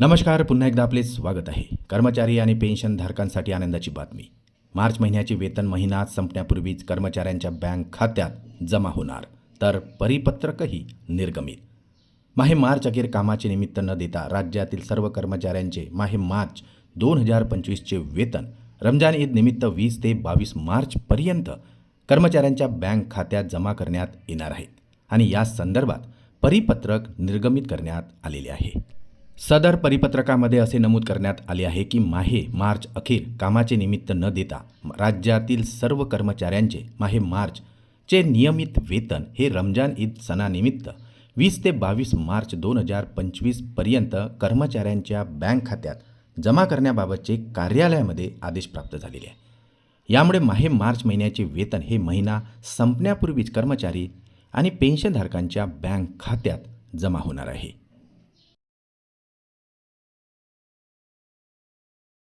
नमस्कार पुन्हा एकदा आपले स्वागत आहे. कर्मचारी आणि पेन्शनधारकांसाठी आनंदाची बातमी. मार्च महिन्याचे वेतन महिना संपण्यापूर्वीच कर्मचाऱ्यांच्या बँक खात्यात जमा होणार तर परिपत्रकही निर्गमित. माहे मार्च अखेर कामाचे निमित्त न देता राज्यातील सर्व कर्मचाऱ्यांचे माहे मार्च दोन हजार पंचवीसचे वेतन रमजान ईद निमित्त वीस ते बावीस मार्चपर्यंत कर्मचाऱ्यांच्या बँक खात्यात जमा करण्यात येणार आहे आणि या संदर्भात परिपत्रक निर्गमित करण्यात आलेले आहे. सदर परिपत्रकामध्ये असे नमूद करण्यात आले आहे की माहे मार्च अखेर कामाचे निमित्त न देता राज्यातील सर्व कर्मचाऱ्यांचे माहे मार्चचे नियमित वेतन हे रमजान ईद सणानिमित्त वीस ते बावीस मार्च दोन हजार पंचवीसपर्यंत कर्मचाऱ्यांच्या बँक खात्यात जमा करण्याबाबतचे कार्यालयामध्ये आदेश प्राप्त झालेले आहे. यामुळे माहे मार्च महिन्याचे वेतन हे महिना संपण्यापूर्वीच कर्मचारी आणि पेन्शनधारकांच्या बँक खात्यात जमा होणार आहे.